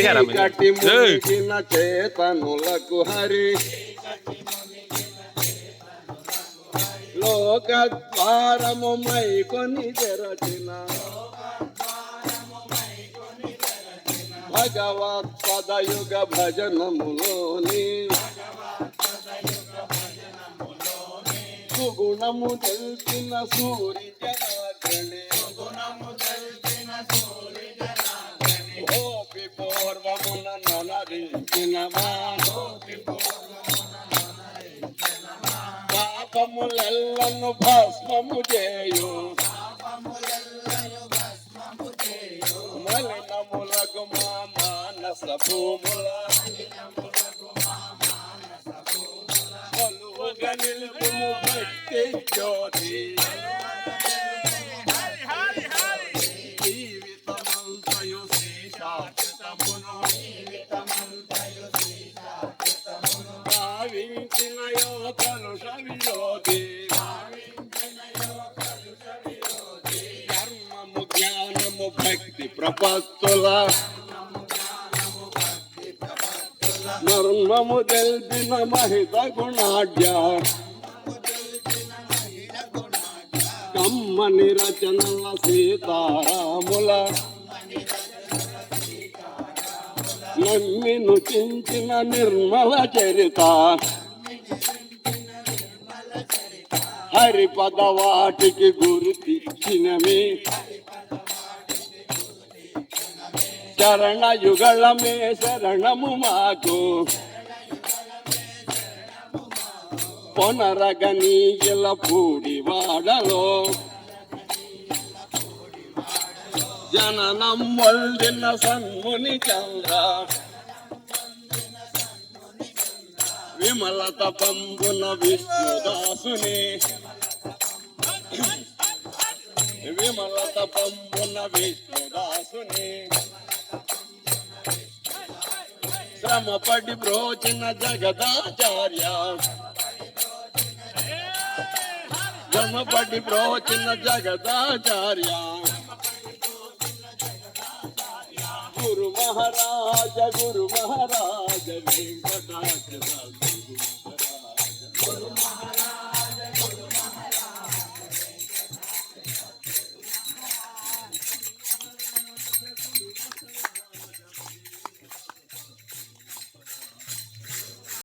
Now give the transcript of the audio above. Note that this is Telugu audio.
మెల్లిగారా కటి మునిగిన చేతనులకు హరి లోకద్వారము మై కొని తెరచిన భగవత్ పదయుగ భజనములోని సుగుణము తెలిసిన సూరి జనార్దనే ఓపి పూర్వమున ననరించిన పాపములెల్లను భస్మము చేయు. మలినములకు మా మానస భూముల. కొలువుగా నిలుపుము భక్తి జ్యోతి. విరోధి జ్ఞానము భక్తి ప్రపత్తుల మర్మము తెలిపిన మహిత గుణాఢ్య. కమ్మని రచనల సీతారాముల. నమ్మిను చించిన నిర్మల చరిత. హరిపద వాటికి గుర్తిచ్చినమి శరణ యుగళమే శరణము మాకు. పొనరగనీయల పూడి వాడలో. జననం వల్దిన సన్ముని చంద్ర. విమలత పంబున విష్ణుదాసుని. విమలత పంబున విష్ణుదాసుని. శ్రమపడి బ్రోచిన జగదాచార్య. శ్రమపడి బ్రోచిన జగదాచార్య. మహారాజ గురు మహారాజ వెంకటాచల గురు మహారాజ గురు మహారాజ